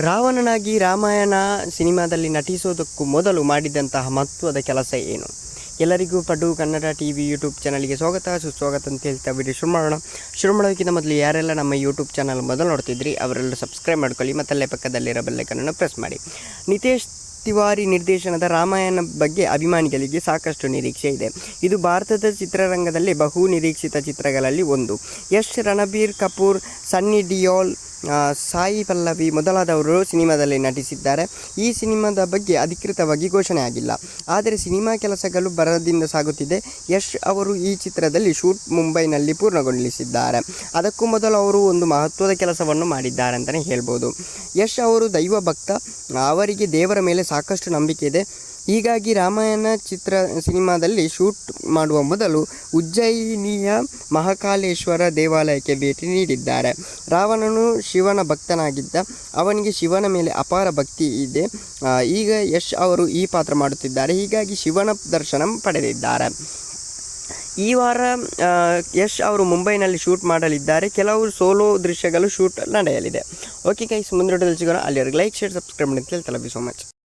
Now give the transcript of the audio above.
ರಾವಣನಾಗಿ ರಾಮಾಯಣ ಸಿನಿಮಾದಲ್ಲಿ ನಟಿಸೋದಕ್ಕೂ ಮೊದಲು ಮಾಡಿದಂತಹ ಮಹತ್ವದ ಕೆಲಸ ಏನು? ಎಲ್ಲರಿಗೂ ಪಡು ಕನ್ನಡ ಟಿ ವಿ ಯೂಟ್ಯೂಬ್ ಚಾನಲ್ಗೆ ಸ್ವಾಗತ, ಸುಸ್ವಾಗತ ಅಂತ ಹೇಳ್ತಾ ವಿಡಿಯೋ ಶುರು ಮಾಡೋಣ. ಶುರು ಮಾಡೋಕ್ಕಿಂತ ಮೊದಲು ಯಾರೆಲ್ಲ ನಮ್ಮ ಯೂಟ್ಯೂಬ್ ಚಾನಲ್ ಮೊದಲು ನೋಡ್ತಿದ್ರಿ, ಅವರೆಲ್ಲ ಸಬ್ಸ್ಕ್ರೈಬ್ ಮಾಡ್ಕೊಳ್ಳಿ ಮತ್ತಲ್ಲೇ ಪಕ್ಕದಲ್ಲಿರೋ ಬೆಲ್ಲೈಕನನ್ನು ಪ್ರೆಸ್ ಮಾಡಿ. ನಿತೇಶ್ ತಿವಾರಿ ನಿರ್ದೇಶನದ ರಾಮಾಯಣ ಬಗ್ಗೆ ಅಭಿಮಾನಿಗಳಿಗೆ ಸಾಕಷ್ಟು ನಿರೀಕ್ಷೆ ಇದೆ. ಇದು ಭಾರತದ ಚಿತ್ರರಂಗದಲ್ಲಿ ಬಹು ನಿರೀಕ್ಷಿತ ಚಿತ್ರಗಳಲ್ಲಿ ಒಂದು. ಯಶ್ ರಣಬೀರ್ ಕಪೂರ್, ಸನ್ನಿ ಡಿಯೋಲ್ ಸಾಯಿ ಪಲ್ಲವಿ ಮೊದಲಾದವರು ಸಿನಿಮಾದಲ್ಲಿ ನಟಿಸಿದ್ದಾರೆ. ಈ ಸಿನಿಮಾದ ಬಗ್ಗೆ ಅಧಿಕೃತವಾಗಿ ಘೋಷಣೆ ಆಗಿಲ್ಲ. ಆದರೆ ಸಿನಿಮಾ ಕೆಲಸಗಳು ಬರದಿಂದ ಸಾಗುತ್ತಿದೆ. ಯಶ್ ಅವರು ಈ ಚಿತ್ರದಲ್ಲಿ ಶೂಟ್ ಮುಂಬೈನಲ್ಲಿ ಪೂರ್ಣಗೊಳಿಸಿದ್ದಾರೆ. ಅದಕ್ಕೂ ಮೊದಲು ಅವರು ಒಂದು ಮಹತ್ವದ ಕೆಲಸವನ್ನು ಮಾಡಿದ್ದಾರೆ ಅಂತಲೇ ಹೇಳ್ಬೋದು. ಯಶ್ ಅವರು ದೈವ ಭಕ್ತ ಅವರಿಗೆ ದೇವರ ಮೇಲೆ ಸಾಕಷ್ಟು ನಂಬಿಕೆ ಇದೆ. ಹೀಗಾಗಿ ರಾಮಾಯಣ ಚಿತ್ರ ಸಿನಿಮಾದಲ್ಲಿ ಶೂಟ್ ಮಾಡುವ ಮೊದಲು ಉಜ್ಜಯಿನಿಯ ಮಹಾಕಾಲೇಶ್ವರ ದೇವಾಲಯಕ್ಕೆ ಭೇಟಿ ನೀಡಿದ್ದಾರೆ. ರಾವಣನು ಶಿವನ ಭಕ್ತನಾಗಿದ್ದ, ಅವನಿಗೆ ಶಿವನ ಮೇಲೆ ಅಪಾರ ಭಕ್ತಿ ಇದೆ. ಈಗ ಯಶ್ ಅವರು ಈ ಪಾತ್ರ ಮಾಡುತ್ತಿದ್ದಾರೆ. ಹೀಗಾಗಿ ಶಿವನ ದರ್ಶನ ಪಡೆದಿದ್ದಾರೆ. ಈ ವಾರ ಯಶ್ ಅವರು ಮುಂಬೈನಲ್ಲಿ ಶೂಟ್ ಮಾಡಲಿದ್ದಾರೆ. ಕೆಲವು ಸೋಲೋ ದೃಶ್ಯಗಳು ಶೂಟ್ ನಡೆಯಲಿದೆ. ಓಕೆ ಕೈಸ್ ಮುಂದೆ ಸಿಗೋಣ. ಅಲ್ಲಿವರೆಗೆ ಲೈಕ್, ಶೇರ್, ಸಬ್ಸ್ಕ್ರೈಬ್ ಮಾಡಿ ಅಂತ ಹೇಳ್ತಲ್ಲ ಸೊ ಮಚ್